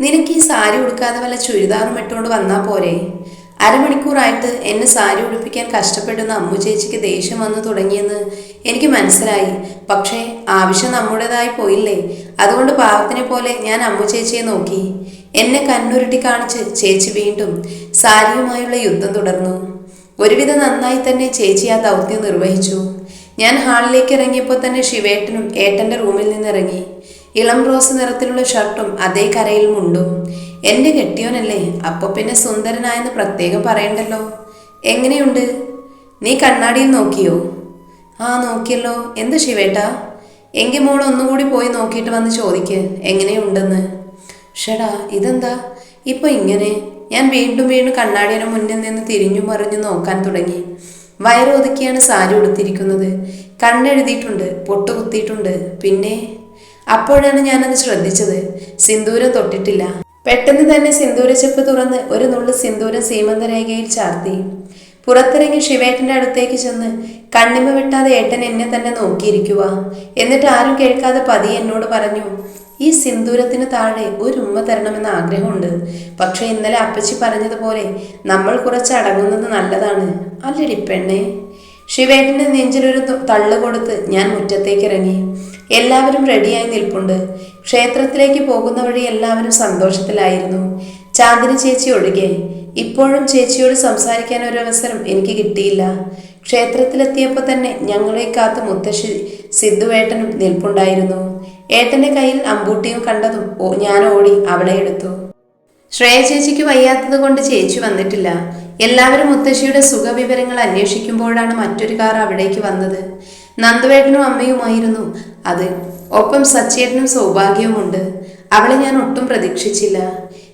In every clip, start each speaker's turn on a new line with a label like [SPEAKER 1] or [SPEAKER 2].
[SPEAKER 1] നിനക്ക് ഈ സാരി ഉടുക്കാതെ വല്ല ചുരിദാറും ഇട്ടുകൊണ്ട് വന്നാൽ പോരെ. അരമണിക്കൂറായിട്ട് എന്നെ സാരി ഉടുപ്പിക്കാൻ കഷ്ടപ്പെടുന്ന അമ്മു ചേച്ചിക്ക് ദേഷ്യം വന്നു തുടങ്ങിയെന്ന് എനിക്ക് മനസ്സിലായി. പക്ഷേ ആവശ്യം നമ്മുടേതായി പോയില്ലേ? അതുകൊണ്ട് പാവത്തിനെ പോലെ ഞാൻ അമ്മു ചേച്ചിയെ നോക്കി. എന്നെ കണ്ണുരുട്ടി കാണിച്ച് ചേച്ചി വീണ്ടും സാരിയുമായുള്ള യുദ്ധം തുടർന്നു. ഒരുവിധം നന്നായി തന്നെ ചേച്ചി ആ ദൗത്യം നിർവഹിച്ചു. ഞാൻ ഹാളിലേക്ക് ഇറങ്ങിയപ്പോൾ തന്നെ ശിവേട്ടനും ഏട്ടന്റെ റൂമിൽ നിന്നിറങ്ങി. ഇളം റോസ് നിറത്തിലുള്ള ഷർട്ടും അതേ കരയിൽ മുണ്ടും. എന്റെ കെട്ടിയോനല്ലേ അപ്പൊ പിന്നെ സുന്ദരനായെന്ന് പ്രത്യേകം പറയണ്ടല്ലോ? എങ്ങനെയുണ്ട്? നീ കണ്ണാടിയിൽ നോക്കിയോ? ആ നോക്കിയല്ലോ. എന്ത് ശിവേട്ടാ? എങ്കിൽ മോൾ ഒന്നുകൂടി പോയി നോക്കിയിട്ട് വന്ന് ചോദിക്ക് എങ്ങനെയുണ്ടെന്ന്. ഷടാ ഇതെന്താ? ഇപ്പൊ ഇങ്ങനെ. ഞാൻ വീണ്ടും വീണ്ടും കണ്ണാടിയുടെ മുന്നിൽ നിന്ന് തിരിഞ്ഞു മറിഞ്ഞു നോക്കാൻ തുടങ്ങി. വയറൊതുക്കിയാണ് സാരി ഉടുത്തിരിക്കുന്നത്. കണ്ണെഴുതിയിട്ടുണ്ട് പൊട്ടുകുത്തിയിട്ടുണ്ട്. പിന്നെ? അപ്പോഴാണ് ഞാനത് ശ്രദ്ധിച്ചത്. സിന്ദൂരം തൊട്ടിട്ടില്ല. പെട്ടെന്ന് തന്നെ സിന്ദൂരച്ചെപ്പ് തുറന്ന് ഒരു നുള്ളു സിന്ദൂരം സീമന്തരേഖയിൽ ചാർത്തി. പുറത്തിറങ്ങി ശിവേട്ടന്റെ അടുത്തേക്ക് ചെന്ന് കണ്ണിമ വെട്ടാതെ ഏട്ടൻ എന്നെ തന്നെ നോക്കിയിരിക്കുക. എന്നിട്ട് ആരും കേൾക്കാതെ പതി എന്നോട് പറഞ്ഞു ഈ സിന്ദൂരത്തിന് താഴെ ഒരു ഉമ്മ തരണമെന്ന് ആഗ്രഹമുണ്ട്. പക്ഷേ ഇന്നലെ അപ്പച്ചി പറഞ്ഞതുപോലെ നമ്മൾ കുറച്ച് അടങ്ങുന്നത് നല്ലതാണ്. അല്ലടി പെണ്ണേ. ശിവേട്ടന്റെ നെഞ്ചിലൊരു തള്ളു കൊടുത്ത് ഞാൻ മുറ്റത്തേക്ക് ഇറങ്ങി എല്ലാവരും റെഡിയായി നിൽപ്പുണ്ട്. ക്ഷേത്രത്തിലേക്ക് പോകുന്ന വഴി എല്ലാവരും സന്തോഷത്തിലായിരുന്നു. ചാന്ദിനി ചേച്ചി ഒഴികെ. ഇപ്പോഴും ചേച്ചിയോട് സംസാരിക്കാൻ ഒരു അവസരം എനിക്ക് കിട്ടിയില്ല. ക്ഷേത്രത്തിലെത്തിയപ്പോൾ തന്നെ ഞങ്ങളെ കാത്ത് മുത്തശ്ശി സിദ്ധുവേട്ടനും നിൽപ്പുണ്ടായിരുന്നു. ഏട്ടന്റെ കയ്യിൽ അമ്പൂട്ടിയും കണ്ടതും ഞാൻ ഓടി അവളെ എടുത്തു. ശ്രേയ ചേച്ചിക്ക് വയ്യാത്തത് കൊണ്ട് ചേച്ചി വന്നിട്ടില്ല. എല്ലാവരും മുത്തശ്ശിയുടെ സുഖവിവരങ്ങൾ അന്വേഷിക്കുമ്പോഴാണ് മറ്റൊരു കാർ അവിടേക്ക് വന്നത്. നന്ദുവേട്ടനും അമ്മയുമായിരുന്നു. അത് ഒപ്പം സച്ചേട്ടനും സൗഭാഗ്യവുമുണ്ട്. അവളെ ഞാൻ ഒട്ടും പ്രതീക്ഷിച്ചില്ല.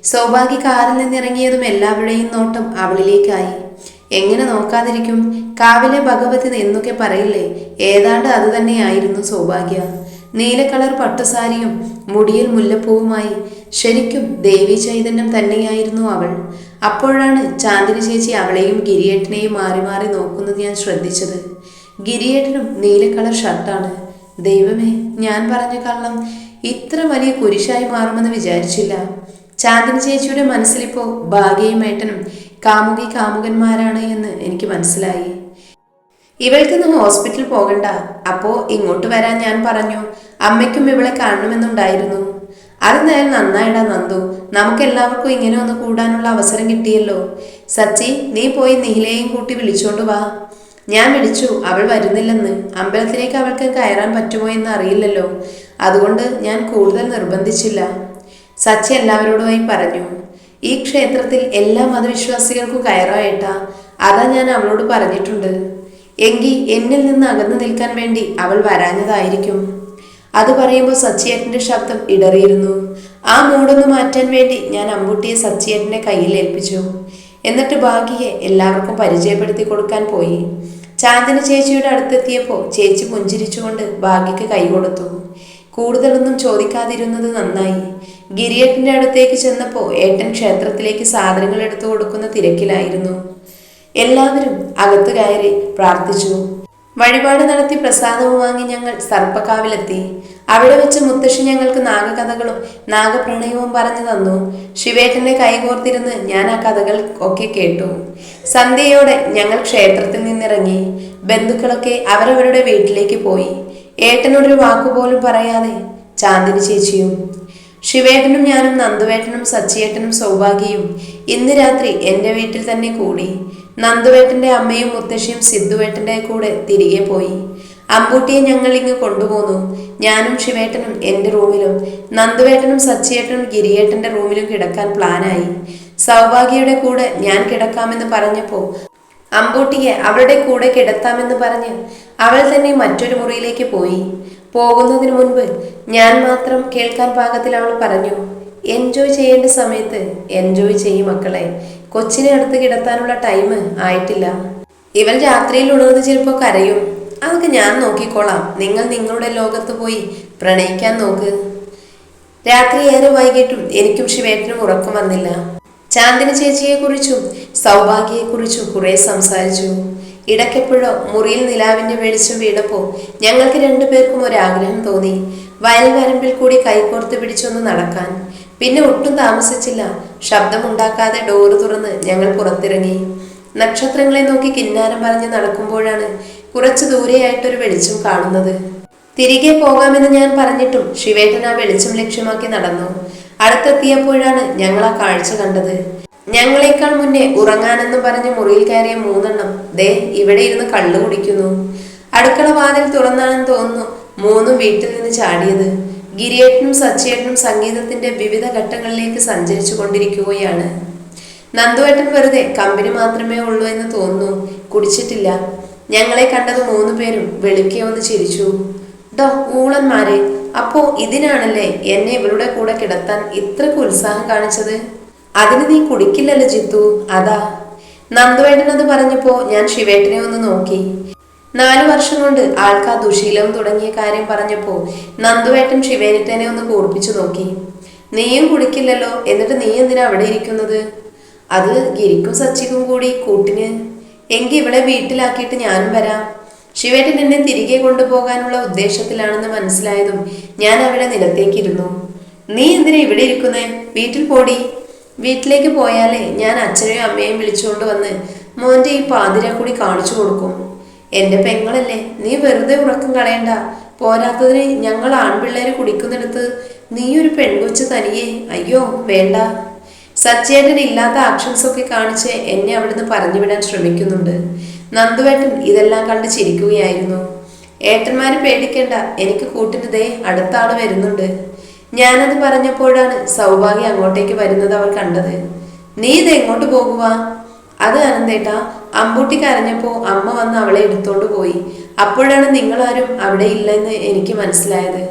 [SPEAKER 1] സൗഭാഗ്യ കാറിൽ നിന്നിറങ്ങിയതും എല്ലാവരുടെയും നോട്ടം അവളിലേക്കായി. എങ്ങനെ നോക്കാതിരിക്കും? കാവിലെ ഭഗവതി എന്നൊക്കെ പറയില്ലേ? ഏതാണ്ട് അത് തന്നെയായിരുന്നു സൗഭാഗ്യ. നീല കളർ പട്ടുസാരിയും മുടിയിൽ മുല്ലപ്പൂവുമായി. ശരിക്കും ദേവി ചൈതന്യം തന്നെയായിരുന്നു അവൾ. അപ്പോഴാണ് ചാന്ദിനി ചേച്ചി അവളെയും ഗിരിയേട്ടനെയും മാറി മാറി നോക്കുന്നത് ഞാൻ ശ്രദ്ധിച്ചത്. ഗിരിയേട്ടനും നീല കളർ ഷർട്ടാണ്. ദൈവമേ ഞാൻ പറഞ്ഞ കള്ളം ഇത്ര വലിയ കുരിശായി മാറുമെന്ന് വിചാരിച്ചില്ല. ചാന്ദിനി ചേച്ചിയുടെ മനസ്സിലിപ്പോ ഭാഗ്യയും ഏട്ടനും കാമുകി കാമുകന്മാരാണ് എന്ന് എനിക്ക് മനസ്സിലായി. ഇവൾക്കിന്ന് ഹോസ്പിറ്റൽ പോകണ്ട. അപ്പോ ഇങ്ങോട്ട് വരാൻ ഞാൻ പറഞ്ഞു. അമ്മയ്ക്കും ഇവളെ കാണണമെന്നുണ്ടായിരുന്നു. അതെന്തായാലും നന്നായിടാ നന്ദു. നമുക്ക് എല്ലാവർക്കും ഇങ്ങനെ ഒന്ന് കൂടാനുള്ള അവസരം കിട്ടിയല്ലോ. സച്ചി നീ പോയി നീലയെയും കൂട്ടി വിളിച്ചോണ്ട് വാ. ഞാൻ വിളിച്ചു അവൾ വരുന്നില്ലെന്ന്. അമ്പലത്തിലേക്ക് അവൾക്ക് കയറാൻ പറ്റുമോ എന്ന് അറിയില്ലല്ലോ. അതുകൊണ്ട് ഞാൻ കൂടുതൽ നിർബന്ധിച്ചില്ല. സച്ചി എല്ലാവരോടുമായി പറഞ്ഞു ഈ ക്ഷേത്രത്തിൽ എല്ലാ മതവിശ്വാസികൾക്കും കയറാ അതാ ഞാൻ അവളോട് പറഞ്ഞിട്ടുണ്ട്. എങ്കിൽ എന്നിൽ നിന്ന് അകന്നു നിൽക്കാൻ വേണ്ടി അവൾ വരാഞ്ഞതായിരിക്കും. അത് പറയുമ്പോൾ സച്ചിയേട്ടന്റെ ശബ്ദം ഇടറിയിരുന്നു. ആ മൂടൊന്ന് മാറ്റാൻ വേണ്ടി ഞാൻ അമ്പൂട്ടിയെ സച്ചിയേട്ടന്റെ കയ്യിൽ ഏൽപ്പിച്ചു. എന്നിട്ട് ഭാഗ്യയെ എല്ലാവർക്കും പരിചയപ്പെടുത്തി കൊടുക്കാൻ പോയി. ചാന്ദിനി ചേച്ചിയുടെ അടുത്തെത്തിയപ്പോൾ ചേച്ചി പുഞ്ചിരിച്ചുകൊണ്ട് ഭാഗ്യക്ക് കൈ കൊടുത്തു. കൂടുതലൊന്നും ചോദിക്കാതിരുന്നത് നന്നായി. ഗിരിയേട്ടന്റെ അടുത്തേക്ക് ചെന്നപ്പോൾ ഏട്ടൻ ക്ഷേത്രത്തിലേക്ക് സാധനങ്ങൾ എടുത്തു കൊടുക്കുന്ന തിരക്കിലായിരുന്നു. എല്ലാവരും അകത്തു കയറി പ്രാർത്ഥിച്ചു. വഴിപാട് നടത്തി പ്രസാദവും വാങ്ങി ഞങ്ങൾ സർപ്പക്കാവിലെത്തി. അവിടെ വെച്ച് മുത്തശ്ശി ഞങ്ങൾക്ക് നാഗകഥകളും നാഗപ്രണയവും പറഞ്ഞു തന്നു. ശിവേട്ടന്റെ കൈകോർത്തിരുന്ന് ഞാൻ ആ കഥകൾ ഒക്കെ കേട്ടു. സന്ധ്യയോടെ ഞങ്ങൾ ക്ഷേത്രത്തിൽ നിന്നിറങ്ങി. ബന്ധുക്കളൊക്കെ അവരവരുടെ വീട്ടിലേക്ക് പോയി. ഏട്ടനോടൊരു വാക്കുപോലും പറയാതെ ചാന്ദിനി ചേച്ചിയും ശിവേട്ടനും ഞാനും നന്ദുവേട്ടനും സച്ചിയേട്ടനും സൗഭാഗ്യയും ഇന്ന് രാത്രി എന്റെ വീട്ടിൽ തന്നെ കൂടി. നന്ദുവേട്ടന്റെ അമ്മയും മുത്തശ്ശിയും സിദ്ധുവേട്ടന്റെ കൂടെ തിരികെ പോയി. അമ്പൂട്ടിയെ ഞങ്ങൾ ഇങ്ങ് കൊണ്ടുപോന്നു. ഞാനും ശിവേട്ടനും എന്റെ റൂമിലും നന്ദുവേട്ടനും സച്ചിയേട്ടനും ഗിരിയേട്ടന്റെ റൂമിലും കിടക്കാൻ പ്ലാനായി സൗഭാഗ്യയുടെ കൂടെ ഞാൻ കിടക്കാമെന്ന് പറഞ്ഞപ്പോൾ അമ്പൂട്ടിയെ അവളുടെ കൂടെ കിടത്താമെന്ന് പറഞ്ഞ് അവൾ തന്നെ മറ്റൊരു മുറിയിലേക്ക് പോയി. പോകുന്നതിന് മുൻപ് ഞാൻ മാത്രം കേൾക്കാൻ പാകത്തിൽ അവൾ പറഞ്ഞു എൻജോയ് ചെയ്യേണ്ട സമയത്ത് എൻജോയ് ചെയ്യും മക്കളെ. കൊച്ചിനെ അടുത്ത് കിടത്താനുള്ള ടൈം ആയിട്ടില്ല. ഇവൻ രാത്രിയിൽ ഉണർന്ന് ചിലപ്പോൾ കരയും. അതൊക്കെ ഞാൻ നോക്കിക്കോളാം. നിങ്ങൾ നിങ്ങളുടെ ലോകത്ത് പോയി പ്രണയിക്കാൻ നോക്ക്. രാത്രി ഏറെ വൈകിട്ടും എനിക്കും ശിവേട്ടനും ഉറക്കം വന്നില്ല. ചാന്ദിനി ചേച്ചിയെക്കുറിച്ചും സൗഭാഗ്യയെക്കുറിച്ചും കുറെ സംസാരിച്ചു. ഇടയ്ക്കെപ്പോഴോ മുറിയിൽ നിലാവിന്റെ വെളിച്ചം വീണപ്പോൾ ഞങ്ങൾക്ക് രണ്ടുപേർക്കും ഒരാഗ്രഹം തോന്നി. വയൽ വരമ്പിൽ കൂടി കൈകോർത്ത് പിടിച്ചൊന്ന് നടക്കാൻ. പിന്നെ ഒട്ടും താമസിച്ചില്ല. ശബ്ദമുണ്ടാക്കാതെ ഡോറ് തുറന്ന് ഞങ്ങൾ പുറത്തിറങ്ങി. നക്ഷത്രങ്ങളെ നോക്കി കിന്നാരം പറഞ്ഞ് നടക്കുമ്പോഴാണ് കുറച്ചു ദൂരെയായിട്ടൊരു വെളിച്ചം കാണുന്നത്. തിരികെ പോകാമെന്ന് ഞാൻ പറഞ്ഞിട്ടും ശിവേട്ടൻ ആ വെളിച്ചം ലക്ഷ്യമാക്കി നടന്നു. അടുത്തെത്തിയപ്പോഴാണ് ഞങ്ങൾ ആ കാഴ്ച കണ്ടത്. ഞങ്ങളെക്കാൾ മുന്നേ ഉറങ്ങാനെന്ന് പറഞ്ഞ് മുറിയിൽ കയറിയ മൂന്നെണ്ണം ദേ ഇവിടെ ഇരുന്ന് കള്ളു കുടിക്കുന്നു. അടുക്കള വാതിൽ തുറന്നാണെന്ന് തോന്നുന്നു മൂന്നും വീട്ടിൽ നിന്ന് ചാടിയത്. ഗിരിയേട്ടനും സച്ചേട്ടനും സംഗീതത്തിന്റെ വിവിധ ഘട്ടങ്ങളിലേക്ക് സഞ്ചരിച്ചു കൊണ്ടിരിക്കുകയാണ് നന്ദുവേട്ടൻ വെറുതെ കമ്പനി മാത്രമേ ഉള്ളൂ എന്ന് തോന്നുന്നു. കുടിച്ചിട്ടില്ല. ഞങ്ങളെ കണ്ടത് മൂന്ന് പേരും വെളുക്കെ ഒന്ന് ചിരിച്ചു. ഡോ ഊളന്മാരെ അപ്പോ ഇതിനാണല്ലേ എന്നെ ഇവരുടെ കൂടെ കിടത്താൻ ഇത്രക്ക് ഉത്സാഹം കാണിച്ചത്? അതിന് നീ കുടിക്കില്ലല്ലോ ജിത്തു. അതാ. നന്ദുവേട്ടൻ അത് പറഞ്ഞപ്പോ ഞാൻ ശിവേട്ടനെ ഒന്ന് നോക്കി. നാലു വർഷം കൊണ്ട് ആൾക്കാർ ദുശീലം തുടങ്ങിയ കാര്യം പറഞ്ഞപ്പോ നന്ദുവേട്ടൻ ശിവേനിട്ടനെ ഒന്ന് കൂർപ്പിച്ചു നോക്കി. നീയും കുടിക്കില്ലല്ലോ എന്നിട്ട് നീ എന്തിനാ അവിടെ ഇരിക്കുന്നത്? അത് ഗിരിക്കും സച്ചിക്കും കൂടി കൂട്ടിന്. എങ്കി ഇവിടെ വീട്ടിലാക്കിയിട്ട് ഞാനും വരാം. ശിവേട്ടൻ എന്നെ തിരികെ കൊണ്ടുപോകാനുള്ള ഉദ്ദേശത്തിലാണെന്ന് മനസ്സിലായതും ഞാൻ അവിടെ നിലത്തേക്കിരുന്നു. നീ എന്തിനാ ഇവിടെ ഇരിക്കുന്നേ? വീട്ടിൽ പോടി. വീട്ടിലേക്ക് പോയാലേ ഞാൻ അച്ഛനെയും അമ്മയെയും വിളിച്ചുകൊണ്ട് വന്ന് മോന്റെ ഈ പാതിര കൂടി കാണിച്ചു കൊടുക്കും. എന്റെ പെങ്ങളല്ലേ നീ വെറുതെ ഉറക്കം കളയണ്ട. പോരാത്തതിന് ഞങ്ങൾ ആൺപിള്ളേര് കുടിക്കുന്നിടത്ത് നീ ഒരു പെൺകൊച്ചു തനിയെ. അയ്യോ വേണ്ട. സച്ചേട്ടൻ ഇല്ലാത്ത ആക്ഷൻസ് ഒക്കെ കാണിച്ച് എന്നെ അവിടുന്ന് പറഞ്ഞുവിടാൻ ശ്രമിക്കുന്നുണ്ട്. നന്ദുവേട്ടൻ ഇതെല്ലാം കണ്ട് ചിരിക്കുകയായിരുന്നു. ഏട്ടന്മാരെ പേടിക്കേണ്ട എനിക്ക് കൂട്ടിന് അടുത്ത ആൾ വരുന്നുണ്ട്. ഞാനത് പറഞ്ഞപ്പോഴാണ് സൗഭാഗ്യ അങ്ങോട്ടേക്ക് വരുന്നത് അവർ കണ്ടത്. നീ ഇത് എങ്ങോട്ട് പോകുക അത് അനന്തേട്ടാ അമ്പൂട്ടി കരഞ്ഞപ്പോ അമ്മ വന്ന് അവളെ എടുത്തോണ്ട് പോയി. അപ്പോഴാണ് നിങ്ങളാരും അവിടെ ഇല്ലെന്ന് എനിക്ക് മനസ്സിലായത്.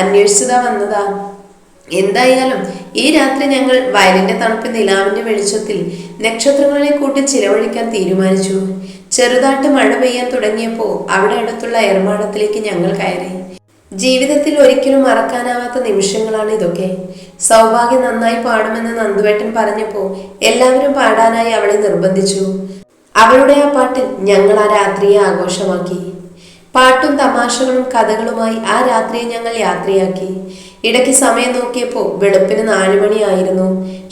[SPEAKER 1] അന്വേഷിച്ചതാ വന്നതാ. എന്തായാലും ഈ രാത്രി ഞങ്ങൾ വയലിന്റെ തണുപ്പ് നിലാവിന്റെ വെളിച്ചത്തിൽ നക്ഷത്രങ്ങളെ കൂട്ടി ചിലവഴിക്കാൻ തീരുമാനിച്ചു. ചെറുതായിട്ട് മഴ പെയ്യാൻ തുടങ്ങിയപ്പോൾ അവിടെ അടുത്തുള്ള ഏർമാടത്തിലേക്ക് ഞങ്ങൾ കയറി. ജീവിതത്തിൽ ഒരിക്കലും മറക്കാനാവാത്ത നിമിഷങ്ങളാണ് ഇതൊക്കെ. സൗഭാഗ്യം നന്നായി പാടുമെന്ന് നന്ദുവേട്ടൻ പറഞ്ഞപ്പോൾ എല്ലാവരും പാടാനായി അവളെ നിർബന്ധിച്ചു. അവളുടെ ആ പാട്ടിൽ ഞങ്ങൾ ആ രാത്രിയെ ആഘോഷമാക്കി. പാട്ടും തമാശകളും കഥകളുമായി ആ രാത്രിയെ ഞങ്ങൾ യാത്രയാക്കി. ഇടയ്ക്ക് സമയം നോക്കിയപ്പോൾ വെളുപ്പിന് നാലുമണിയായിരുന്നു.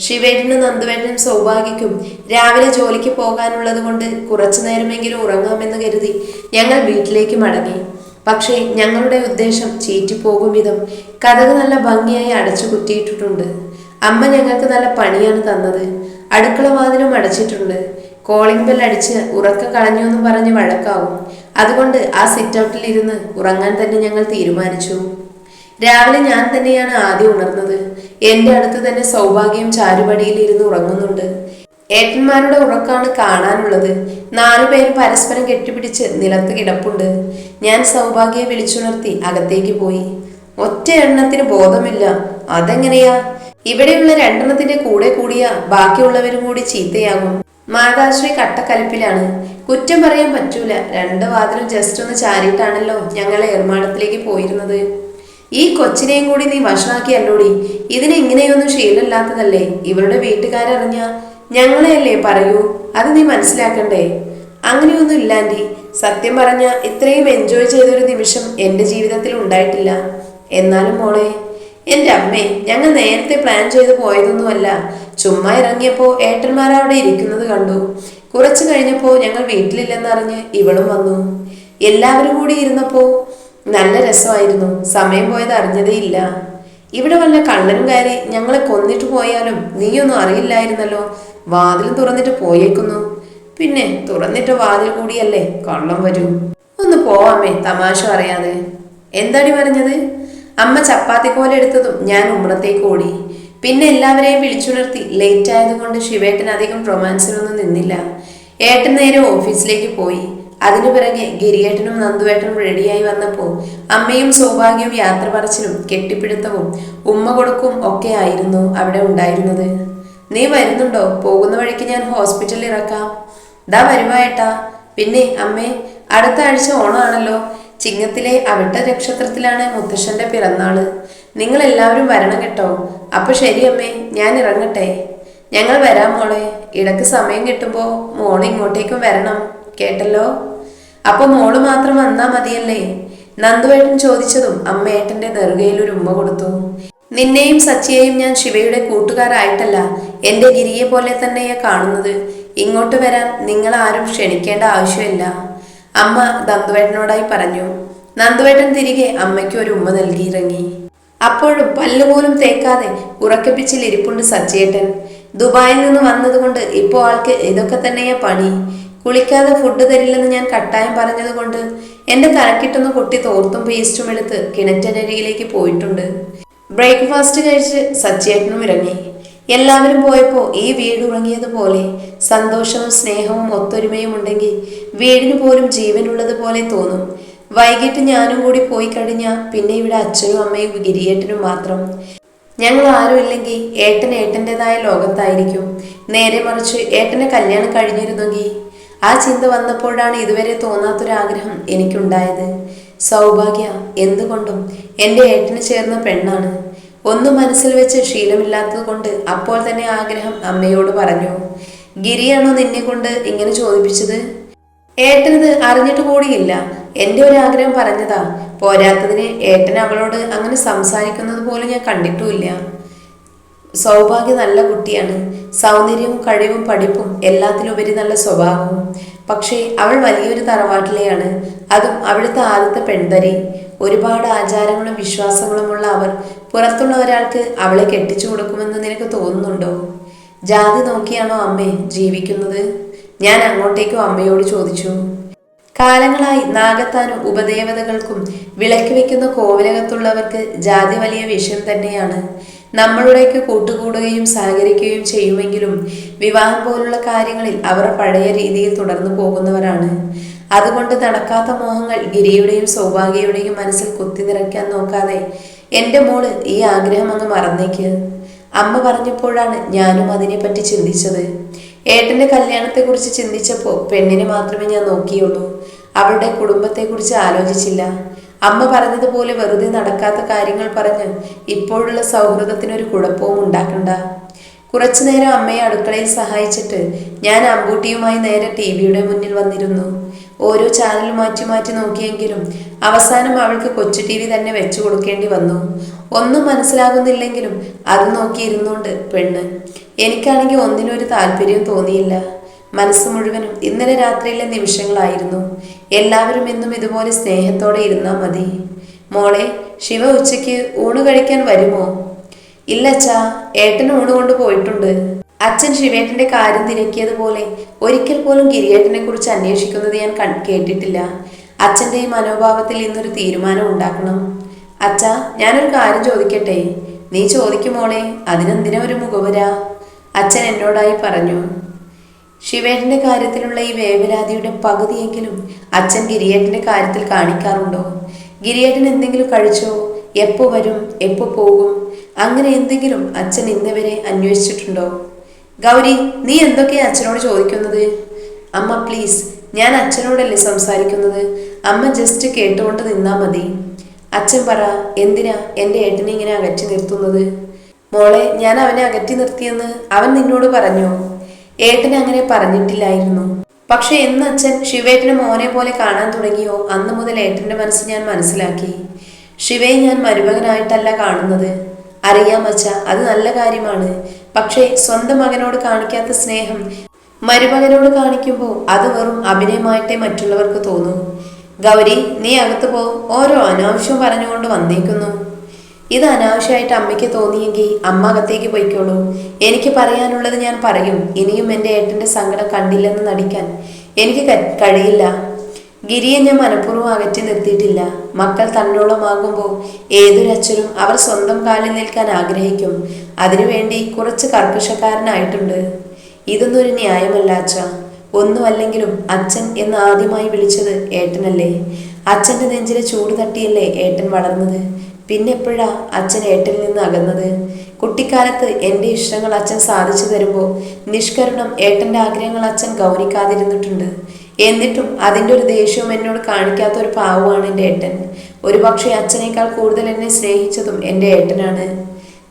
[SPEAKER 1] ശിവേട്ടനും നന്ദുവേട്ടനും സൗഭാഗ്യക്കും രാവിലെ ജോലിക്ക് പോകാനുള്ളത് കൊണ്ട് കുറച്ചു നേരമെങ്കിലും ഉറങ്ങാമെന്ന് കരുതി ഞങ്ങൾ വീട്ടിലേക്ക് മടങ്ങി. പക്ഷേ ഞങ്ങളുടെ ഉദ്ദേശം ചീറ്റിപ്പോകും വിധം കഥക് നല്ല ഭംഗിയായി അടച്ചു കുറ്റിയിട്ടിട്ടുണ്ട് അമ്മ ഞങ്ങൾക്ക് നല്ല പണിയാണ് തന്നത്. അടുക്കള വാതിലും അടച്ചിട്ടുണ്ട്. കോളിംഗ് ബെൽ അടിച്ച് ഉറക്കം കളഞ്ഞു എന്ന് പറഞ്ഞ് വഴക്കാവും. അതുകൊണ്ട് ആ സിറ്റ് ഔട്ടിൽ ഇരുന്ന് ഉറങ്ങാൻ തന്നെ ഞങ്ങൾ തീരുമാനിച്ചു. രാവിലെ ഞാൻ തന്നെയാണ് ആദ്യം ഉണർന്നത്. എന്റെ അടുത്ത് തന്നെ സൗഭാഗ്യം ചാരുപടിയിൽ ഇരുന്ന് ഉറങ്ങുന്നുണ്ട്. ഏട്ടന്മാരുടെ ഉറക്കാണ് കാണാനുള്ളത്. നാലു പേര് പരസ്പരം കെട്ടിപ്പിടിച്ച് നിലത്ത് കിടപ്പുണ്ട്. ഞാൻ സൗഭാഗ്യയെ വിളിച്ചുണർത്തി അകത്തേക്ക് പോയി. ഒറ്റ എണ്ണത്തിന് ബോധമില്ല. അതെങ്ങനെയാ? ഇവിടെയുള്ള രണ്ടെണ്ണത്തിന്റെ കൂടെ കൂടിയ ബാക്കിയുള്ളവരും കൂടി ചീത്തയാകും. മാതാശ്രീ കട്ടക്കലിപ്പിലാണ്. കുറ്റം പറയാൻ പറ്റൂല. രണ്ട് വാതിലും ജസ്റ്റ് ഒന്ന് ചാരിയിട്ടാണല്ലോ ഞങ്ങൾ ഏർമാടത്തിലേക്ക് പോയിരുന്നത്. ഈ കൊച്ചിനെയും കൂടി നീ വഷളാക്കിയല്ലോടി. ഇതിന് ഇങ്ങനെയൊന്നും ശീലമില്ലാത്തതല്ലേ? ഇവരുടെ വീട്ടുകാരറിഞ്ഞ ഞങ്ങളെയല്ലേ പറയൂ? അത് നീ മനസ്സിലാക്കണ്ടേ? അങ്ങനെയൊന്നും ഇല്ലാണ്ടി. സത്യം പറഞ്ഞ ഇത്രയും എൻജോയ് ചെയ്തൊരു നിമിഷം എന്റെ ജീവിതത്തിൽ ഉണ്ടായിട്ടില്ല. എന്നാലും മോളെ എന്റെ അമ്മേ ഞങ്ങൾ നേരത്തെ പ്ലാൻ ചെയ്ത് പോയതൊന്നുമല്ല. ചുമ്മാ ഇറങ്ങിയപ്പോൾ ഏട്ടന്മാരവിടെ ഇരിക്കുന്നത് കണ്ടു. കുറച്ചു കഴിഞ്ഞപ്പോൾ ഞങ്ങൾ വീട്ടിലില്ലെന്നറിഞ്ഞ് ഇവളും വന്നു. എല്ലാവരും കൂടി ഇരുന്നപ്പോൾ നല്ല രസമായിരുന്നു. സമയം പോയത് അറിഞ്ഞതേയില്ല ഇവിടെ വല്ല കള്ളനും കയറി ഞങ്ങളെ കൊന്നിട്ട് പോയാലും നീയൊന്നും അറിയില്ലായിരുന്നല്ലോ. വാതിൽ തുറന്നിട്ട് പോയേക്കുന്നു. പിന്നെ തുറന്നിട്ട് വാതിൽ കൂടിയല്ലേ കള്ളം വരൂ. ഒന്ന് പോവാമേ തമാശ അറിയാതെ എന്താടി പറഞ്ഞത്? അമ്മ ചപ്പാത്തി പോലെ എടുത്തതും ഞാൻ ഉമ്മറത്തേക്ക് ഓടി. പിന്നെ എല്ലാവരെയും വിളിച്ചുണർത്തി ലേറ്റ് ആയതുകൊണ്ട് ശിവേട്ടൻ അധികം റൊമാൻസിനൊന്നും നിന്നില്ല. ഏട്ടൻ നേരെ ഓഫീസിലേക്ക് പോയി. അതിനു പിറകെ ഗിരിയേട്ടനും നന്ദുവേട്ടനും റെഡിയായി വന്നപ്പോൾ അമ്മയും സൗഭാഗ്യവും യാത്ര പറച്ചിലും കെട്ടിപ്പിടുത്തവും ഉമ്മ കൊടുക്കും ഒക്കെ ആയിരുന്നു അവിടെ ഉണ്ടായിരുന്നത്. നീ വരുന്നുണ്ടോ? പോകുന്ന വഴിക്ക് ഞാൻ ഹോസ്പിറ്റലിൽ ഇറക്കാം. ദാ വരുവായട്ടാ പിന്നെ അമ്മേ അടുത്ത ആഴ്ച ഓണാണല്ലോ. ചിങ്ങത്തിലെ അവിട്ട നക്ഷത്രത്തിലാണ് മുത്തശ്ശന്റെ പിറന്നാൾ. നിങ്ങൾ എല്ലാവരും വരണം കേട്ടോ. അപ്പൊ ശരി അമ്മേ ഞാൻ ഇറങ്ങട്ടെ. ഞങ്ങൾ വരാം മോളെ. ഇടയ്ക്ക് സമയം കിട്ടുമ്പോ മോൾ ഇങ്ങോട്ടേക്കും വരണം. കേട്ടല്ലോ? അപ്പൊ മോൾ മാത്രം വന്നാ മതിയല്ലേ? നന്ദുവേട്ടൻ ചോദിച്ചതും അമ്മേട്ടന്റെ നെറുകയിൽ ഒരു ഉമ്മ കൊടുത്തു. നിന്നെയും സച്ചിയെയും ഞാൻ ശിവയുടെ കൂട്ടുകാരായിട്ടല്ല എന്റെ ഗിരിയെ പോലെ തന്നെയാ കാണുന്നത്. ഇങ്ങോട്ട് വരാൻ നിങ്ങൾ ആരും ക്ഷണിക്കേണ്ട ആവശ്യമില്ല. അമ്മ നന്ദുവേട്ടനോടായി പറഞ്ഞു. നന്ദുവേട്ടൻ തിരികെ അമ്മയ്ക്ക് ഒരു ഉമ്മ നൽകിയിറങ്ങി. അപ്പോഴും പല്ലുപോലും തേക്കാതെ ഉറക്കപ്പിച്ചിൽ ഇരിപ്പുണ്ട് സച്ചിയേട്ടൻ. ദുബായിൽ നിന്ന് വന്നതുകൊണ്ട് ഇപ്പോൾ ആൾക്ക് ഇതൊക്കെ തന്നെയാ പണി. കുളിക്കാതെ ഫുഡ് തരില്ലെന്ന് ഞാൻ കട്ടായം പറഞ്ഞതുകൊണ്ട് എന്റെ തലക്കിട്ടുന്ന കുട്ടി തോർത്തും പേസ്റ്റും എടുത്ത് കിണറ്റനരികിലേക്ക് പോയിട്ടുണ്ട്. ബ്രേക്ക്ഫാസ്റ്റ് കഴിച്ച് സച്ചേട്ടനും ഇറങ്ങി. എല്ലാവരും പോയപ്പോൾ ഈ വീട് ഉറങ്ങിയതുപോലെ സന്തോഷവും സ്നേഹവും ഒത്തൊരുമയും ഉണ്ടെങ്കിൽ വീടിന് പോലും ജീവനുള്ളതുപോലെ തോന്നും. വൈകിട്ട് ഞാനും കൂടി പോയി കഴിഞ്ഞാൽ പിന്നെ ഇവിടെ അച്ഛനും അമ്മയും ഗിരിയേട്ടനും മാത്രം. ഞങ്ങൾ ആരും ഇല്ലെങ്കിൽ ഏട്ടൻ ഏട്ടന്റെതായ ലോകത്തായിരിക്കും. നേരെ മറിച്ച് ഏട്ടനെ കല്യാണം കഴിഞ്ഞിരുന്നെങ്കിൽ ആ ചിന്ത വന്നപ്പോഴാണ് ഇതുവരെ തോന്നാത്തൊരാഗ്രഹം എനിക്കുണ്ടായത്. സൗഭാഗ്യ എന്തുകൊണ്ടും എന്റെ ഏട്ടന് ചേർന്ന പെണ്ണാണ്. ഒന്നും മനസ്സിൽ വെച്ച് ശീലമില്ലാത്തത് കൊണ്ട് അപ്പോൾ തന്നെ ആഗ്രഹം അമ്മയോട് പറഞ്ഞു ഗിരിയാണോ നിന്നെ കൊണ്ട് ഇങ്ങനെ ചോദിപ്പിച്ചത്? ഏട്ടനത് അറിഞ്ഞിട്ട് കൂടിയില്ല. എന്റെ ഒരു ആഗ്രഹം പറഞ്ഞതാ. പോരാത്തതിന് ഏട്ടൻ അവളോട് അങ്ങനെ സംസാരിക്കുന്നത് പോലും ഞാൻ കണ്ടിട്ടുമില്ല. സൗഭാഗ്യ നല്ല കുട്ടിയാണ്. സൗന്ദര്യവും കഴിവും പഠിപ്പും എല്ലാത്തിനുപരി നല്ല സ്വഭാവവും. പക്ഷേ അവൾ വലിയൊരു തറവാട്ടിലെയാണ്. അതും അവിടുത്തെ ആദ്യത്തെ പെൺതരി. ഒരുപാട് ആചാരങ്ങളും വിശ്വാസങ്ങളുമുള്ള അവർ പുറത്തുള്ള ഒരാൾക്ക് അവളെ കെട്ടിച്ചു കൊടുക്കുമെന്ന് നിനക്ക് തോന്നുന്നുണ്ടോ? ജാതി നോക്കിയാണോ അമ്മേ ജീവിക്കുന്നത്? ഞാൻ അങ്ങോട്ടേക്കും അമ്മയോട് ചോദിച്ചു. കാലങ്ങളായി നാഗത്താനും ഉപദേവതകൾക്കും വിളക്കി വെക്കുന്ന കോവിലകത്തുള്ളവർക്ക് ജാതി വലിയ വിഷയം തന്നെയാണ്. നമ്മളുടെയൊക്കെ കൂട്ടുകൂടുകയും സഹകരിക്കുകയും ചെയ്യുമെങ്കിലും വിവാഹം പോലുള്ള കാര്യങ്ങളിൽ അവർ പഴയ രീതിയിൽ തുടർന്നു പോകുന്നവരാണ്. അതുകൊണ്ട് നടക്കാത്ത മോഹങ്ങൾ ഗിരിയുടെയും സൗഭാഗ്യയുടെയും മനസ്സിൽ കുത്തി നിറയ്ക്കാൻ നോക്കാതെ എന്റെ മോൾ ഈ ആഗ്രഹം അങ്ങ് മറന്നേക്ക്. അമ്മ പറഞ്ഞപ്പോഴാണ് ഞാനും അതിനെപ്പറ്റി ചിന്തിച്ചത്. ഏട്ടന്റെ കല്യാണത്തെക്കുറിച്ച് ചിന്തിച്ചപ്പോൾ പെണ്ണിനെ മാത്രമേ ഞാൻ നോക്കിയുള്ളൂ. അവളുടെ കുടുംബത്തെക്കുറിച്ച് ആലോചിച്ചില്ല. അമ്മ പറഞ്ഞതുപോലെ വെറുതെ നടക്കാത്ത കാര്യങ്ങൾ പറഞ്ഞ് ഇപ്പോഴുള്ള സൗഹൃദത്തിനൊരു കുഴപ്പവും ഉണ്ടാക്കണ്ട. കുറച്ചു നേരം അമ്മയെ അടുക്കളയിൽ സഹായിച്ചിട്ട് ഞാൻ അമ്പൂട്ടിയുമായി നേരെ ടി വിയുടെ മുന്നിൽ വന്നിരുന്നു. ഓരോ ചാനൽ മാറ്റി മാറ്റി നോക്കിയെങ്കിലും അവസാനം അവൾക്ക് കൊച്ചു ടി വി തന്നെ വെച്ചു കൊടുക്കേണ്ടി വന്നു. ഒന്നും മനസ്സിലാകുന്നില്ലെങ്കിലും അത് നോക്കിയിരുന്നുകൊണ്ട് പെണ്ണ്. എനിക്കാണെങ്കിൽ ഒന്നിനൊരു താല്പര്യം തോന്നിയില്ല. മനസ്സ് മുഴുവനും ഇന്നലെ രാത്രിയിലെ നിമിഷങ്ങളായിരുന്നു. എല്ലാവരും എന്നും ഇതുപോലെ സ്നേഹത്തോടെ ഇരുന്നാൽ മതി. മോളെ ശിവ ഉച്ചയ്ക്ക് ഊണ് കഴിക്കാൻ വരുമോ? ഇല്ല അച്ഛാ ഏട്ടൻ ഊണ് കൊണ്ട് പോയിട്ടുണ്ട്. അച്ഛൻ ശിവേട്ടന്റെ കാര്യം തിരക്കിയതുപോലെ ഒരിക്കൽ പോലും ഗിരിയേട്ടനെ കുറിച്ച് അന്വേഷിക്കുന്നത് ഞാൻ കേട്ടിട്ടില്ല. അച്ഛന്റെ ഈ മനോഭാവത്തിൽ ഇന്നൊരു തീരുമാനം ഉണ്ടാക്കണം. അച്ഛാ ഞാനൊരു കാര്യം ചോദിക്കട്ടെ? നീ ചോദിക്കുമോളെ അതിനെന്തിനാ ഒരു മുഖവര? അച്ഛൻ എന്നോടായി പറഞ്ഞു. ശിവേട്ടന്റെ കാര്യത്തിലുള്ള ഈ വേവലാതിയുടെ പകുതിയെങ്കിലും അച്ഛൻ ഗിരിയേട്ടന്റെ കാര്യത്തിൽ കാണിക്കാറുണ്ടോ? ഗിരിയേട്ടൻ എന്തെങ്കിലും കഴിച്ചോ? എപ്പോ വരും? എപ്പോ പോകും? അങ്ങനെ എന്തെങ്കിലും അച്ഛൻ ഇന്നവരെ അന്വേഷിച്ചിട്ടുണ്ടോ? ഗൗരി നീ എന്തൊക്കെയാ അച്ഛനോട് ചോദിക്കുന്നത്? അമ്മ പ്ലീസ് ഞാൻ അച്ഛനോടല്ലേ സംസാരിക്കുന്നത്? അമ്മ ജസ്റ്റ് കേട്ടുകൊണ്ട് നിന്നാ മതി. അച്ഛൻ പറ എന്തിനാ എന്റെ ഏട്ടനെ ഇങ്ങനെ അകറ്റി നിർത്തുന്നത്? മോളെ ഞാൻ അവനെ അകറ്റി നിർത്തിയെന്ന് അവൻ നിന്നോട് പറഞ്ഞോ? ഏട്ടൻ അങ്ങനെ പറഞ്ഞിട്ടില്ലായിരുന്നു. പക്ഷെ എന്ന് അച്ഛൻ ശിവേട്ടനെ മോനെ പോലെ കാണാൻ തുടങ്ങിയോ? അന്ന് മുതൽ ഏട്ടന്റെ മനസ്സ് ഞാൻ മനസ്സിലാക്കി. ശിവയെ ഞാൻ മരുമകനായിട്ടല്ല കാണുന്നത്. അറിയാം അച്ഛ അത് നല്ല കാര്യമാണ്. പക്ഷേ സ്വന്തം മകനോട് കാണിക്കാത്ത സ്നേഹം മരുമകനോട് കാണിക്കുമ്പോൾ അത് വെറും അഭിനയമായിട്ടേ മറ്റുള്ളവർക്ക് തോന്നൂ. ഗൗരി നീ അകത്ത് പോ. ഓരോ അനാവശ്യം പറഞ്ഞുകൊണ്ട് വന്നേക്കുന്നു. ഇത് അനാവശ്യമായിട്ട് അമ്മയ്ക്ക് തോന്നിയെങ്കിൽ അമ്മ അകത്തേക്ക് പോയിക്കോളൂ. എനിക്ക് പറയാനുള്ളത് ഞാൻ പറയും. ഇനിയും എന്റെ ഏട്ടന്റെ സങ്കടം കണ്ടില്ലെന്ന് നടിക്കാൻ. എനിക്ക് കഴിയില്ല. ഗിരിയെ ഞാൻ മനഃപൂർവം അകറ്റി നിർത്തിയിട്ടില്ല. മക്കൾ തന്നോളമാകുമ്പോൾ ഏതൊരച്ഛനും അവർ സ്വന്തം കാലിൽ നിൽക്കാൻ ആഗ്രഹിക്കും. അതിനുവേണ്ടി കുറച്ച് കർക്കശക്കാരനായിട്ടുണ്ട്. ഇതൊന്നും ഒരു ന്യായമല്ല അച്ഛ. ഒന്നുമല്ലെങ്കിലും അച്ഛൻ എന്ന് ആദ്യമായി വിളിച്ചത് ഏട്ടനല്ലേ? അച്ഛന്റെ നെഞ്ചിലെ ചൂട് തട്ടിയല്ലേ ഏട്ടൻ വളർന്നത്? പിന്നെ എപ്പോഴാ അച്ഛൻ ഏട്ടിൽ നിന്ന് അകന്നത്? കുട്ടിക്കാലത്ത് എന്റെ ഇഷ്ടങ്ങൾ അച്ഛൻ സാധിച്ചു തരുമ്പോൾ നിഷ്കരുണം ഏട്ടന്റെ ആഗ്രഹങ്ങൾ അച്ഛൻ ഗൗനിക്കാതിരുന്നിട്ടുണ്ട്. എന്നിട്ടും അതിന്റെ ഒരു ദേഷ്യവും എന്നോട് കാണിക്കാത്ത ഒരു പാവമാണ് എന്റെ ഏട്ടൻ. ഒരു പക്ഷേ അച്ഛനേക്കാൾ കൂടുതൽ എന്നെ സ്നേഹിച്ചതും എന്റെ ഏട്ടനാണ്.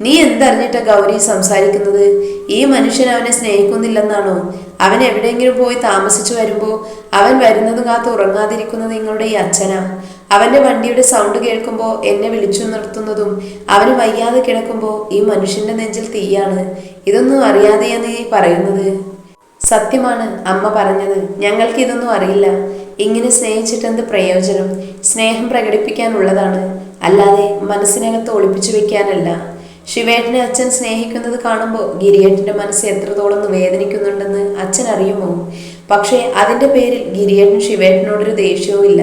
[SPEAKER 1] നീ എന്തറിഞ്ഞിട്ടാ ഗൗരി സംസാരിക്കുന്നത്? ഈ മനുഷ്യൻ അവനെ സ്നേഹിക്കുന്നില്ലെന്നാണോ? അവൻ എവിടെയെങ്കിലും പോയി താമസിച്ചു വരുമ്പോൾ അവൻ വരുന്നതും കാത്ത് ഉറങ്ങാതിരിക്കുന്നത് നിങ്ങളുടെ ഈ അച്ഛനാ. അവന്റെ വണ്ടിയുടെ സൗണ്ട് കേൾക്കുമ്പോൾ എന്നെ വിളിച്ചു നിർത്തുന്നതും അവന് വയ്യാതെ കിടക്കുമ്പോൾ ഈ മനുഷ്യന്റെ നെഞ്ചിൽ തീയാണ്. ഇതൊന്നും അറിയാതെയാണ് നീ പറയുന്നത്. സത്യമാണ് അമ്മ പറഞ്ഞത്. ഞങ്ങൾക്ക് ഇതൊന്നും അറിയില്ല. ഇങ്ങനെ സ്നേഹിച്ചിട്ടെന്ത് പ്രയോജനം? സ്നേഹം പ്രകടിപ്പിക്കാനുള്ളതാണ്. അല്ലാതെ മനസ്സിനകത്ത് ഒളിപ്പിച്ചു വെക്കാനല്ല. ശിവേട്ടനെ അച്ഛൻ സ്നേഹിക്കുന്നത് കാണുമ്പോൾ ഗിരിയേട്ടന്റെ മനസ്സ് എത്രത്തോളം വേദനിക്കുന്നുണ്ടെന്ന് അച്ഛൻ അറിയുമോ? പക്ഷേ അതിന്റെ പേരിൽ ഗിരിയേട്ടൻ ശിവേട്ടനോടൊരു ദേഷ്യവും ഇല്ല.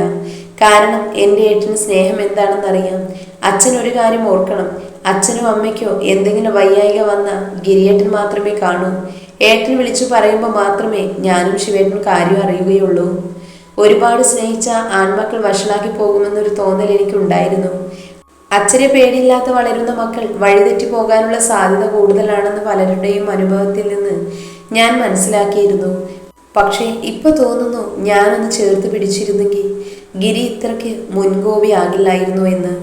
[SPEAKER 1] കാരണം എന്റെ ഏട്ടന് സ്നേഹം എന്താണെന്നറിയാം. അച്ഛൻ ഒരു കാര്യം ഓർക്കണം. അച്ഛനും അമ്മയ്ക്കോ എന്തെങ്കിലും വയ്യായിക വന്ന ഗിരിയേട്ടൻ മാത്രമേ കാണൂ. ഏട്ടൻ വിളിച്ചു പറയുമ്പോൾ മാത്രമേ ഞാനും ശിവേട്ടനും കാര്യം അറിയുകയുള്ളൂ. ഒരുപാട് സ്നേഹിച്ച ആൺമക്കൾ വഷളാക്കി പോകുമെന്നൊരു തോന്നൽ എനിക്കുണ്ടായിരുന്നു. അച്ഛനെ പേടിയില്ലാത്ത വളരുന്ന മക്കൾ വഴിതെറ്റി പോകാനുള്ള സാധ്യത കൂടുതലാണെന്ന് പലരുടെയും അനുഭവത്തിൽ നിന്ന് ഞാൻ മനസ്സിലാക്കിയിരുന്നു. പക്ഷേ ഇപ്പൊ തോന്നുന്നു ഞാനൊന്ന് ചേർത്ത് പിടിച്ചിരുന്നെങ്കിൽ ഗിരി ഇത്രയ്ക്ക് മുൻകോപിയാകില്ലായിരുന്നു എന്ന്.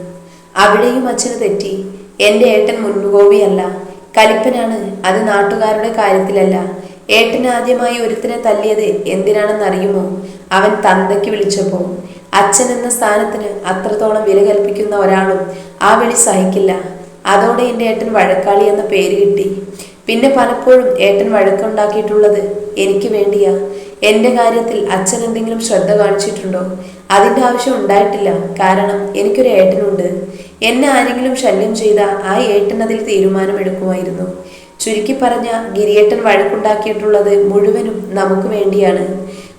[SPEAKER 1] അവിടെയും അച്ഛന് തെറ്റി. എന്റെ ഏട്ടൻ മുൻകോപിയല്ല. കലിപ്പനാണ്. അത് നാട്ടുകാരുടെ കാര്യത്തിലല്ല. ഏട്ടൻ ആദ്യമായി ഒരുത്തിനെ തല്ലിയത് എന്തിനാണെന്നറിയുമോ? അവൻ തന്തയ്ക്ക് വിളിച്ചപ്പോൾ. അച്ഛൻ എന്ന സ്ഥാനത്തിന് അത്രത്തോളം വില കൽപ്പിക്കുന്ന ഒരാളും ആ വിളി സഹിക്കില്ല. അതോടെ എന്റെ ഏട്ടൻ വഴക്കാളി എന്ന പേര് കിട്ടി. പിന്നെ പലപ്പോഴും ഏട്ടൻ വഴക്കുണ്ടാക്കിയിട്ടുള്ളത് എനിക്ക് വേണ്ടിയാ. എന്റെ കാര്യത്തിൽ അച്ഛൻ എന്തെങ്കിലും ശ്രദ്ധ കാണിച്ചിട്ടുണ്ടോ? അതിന്റെ ആവശ്യം ഉണ്ടായിട്ടില്ല. കാരണം എനിക്കൊരു ഏട്ടനുണ്ട്. എന്നെ ആരെങ്കിലും ശല്യം ചെയ്ത ആ ഏട്ടൻ അതിൽ തീരുമാനമെടുക്കുമായിരുന്നു. ചുരുക്കി പറഞ്ഞ ഗിരിയേട്ടൻ വഴക്കുണ്ടാക്കിയിട്ടുള്ളത് മുഴുവനും നമുക്ക് വേണ്ടിയാണ്.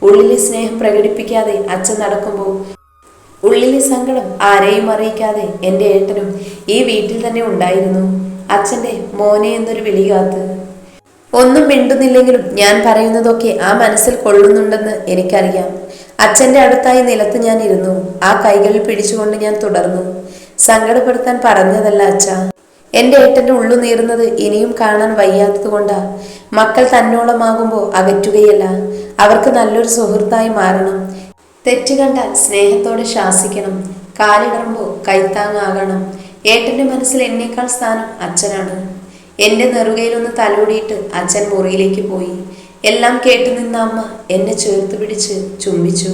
[SPEAKER 1] ഉള്ളിലെ സ്നേഹം പ്രകടിപ്പിക്കാതെ അച്ഛൻ നടക്കുമ്പോൾ ഉള്ളിലെ സങ്കടം ആരെയും അറിയിക്കാതെ എന്റെ ഏട്ടനും ഈ വീട്ടിൽ തന്നെ ഉണ്ടായിരുന്നു. അച്ഛന്റെ മോനെ എന്നൊരു വിളി കാത്ത്. ഒന്നും മിണ്ടുന്നില്ലെങ്കിലും ഞാൻ പറയുന്നതൊക്കെ ആ മനസ്സിൽ കൊള്ളുന്നുണ്ടെന്ന് എനിക്കറിയാം. അച്ഛന്റെ അടുത്തായി നിലത്ത് ഞാൻ ഇരുന്നു. ആ കൈകളിൽ പിടിച്ചുകൊണ്ട് ഞാൻ തുടർന്നു. സങ്കടപ്പെടുത്താൻ പറഞ്ഞതല്ല അച്ഛ. എന്റെ ഏട്ടന്റെ ഉള്ളു നീറുന്നത് ഇനിയും കാണാൻ വയ്യാത്തത് കൊണ്ടാ. മക്കൾ തന്നോളമാകുമ്പോൾ അകറ്റുകയല്ല. അവർക്ക് നല്ലൊരു സുഹൃത്തായി മാറണം. തെറ്റ് കണ്ടാൽ സ്നേഹത്തോടെ ശാസിക്കണം. കാലിടറുമ്പോൾ കൈത്താങ്ങാകണം. ഏട്ടന്റെ മനസ്സിൽ എന്നേക്കാൾ സ്ഥാനം അച്ഛനാണ്. എന്റെ നെറുകയിലൊന്ന് തലോടിയിട്ട് അച്ഛൻ മുറിയിലേക്ക് പോയി. എല്ലാം കേട്ടു നിന്ന അമ്മ എന്നെ ചേർത്ത് പിടിച്ച് ചുംബിച്ചു.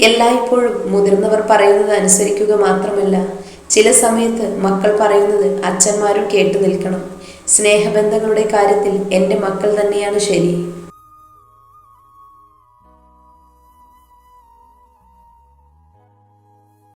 [SPEAKER 1] എല്ലായ്പ്പോഴും മുതിർന്നവർ പറയുന്നത് അനുസരിക്കുക മാത്രമല്ല. ചില സമയത്ത് മക്കൾ പറയുന്നത് അച്ഛന്മാരും കേട്ടു നിൽക്കണം. സ്നേഹബന്ധങ്ങളുടെ കാര്യത്തിൽ എന്റെ മക്കൾ തന്നെയാണ് ശരി.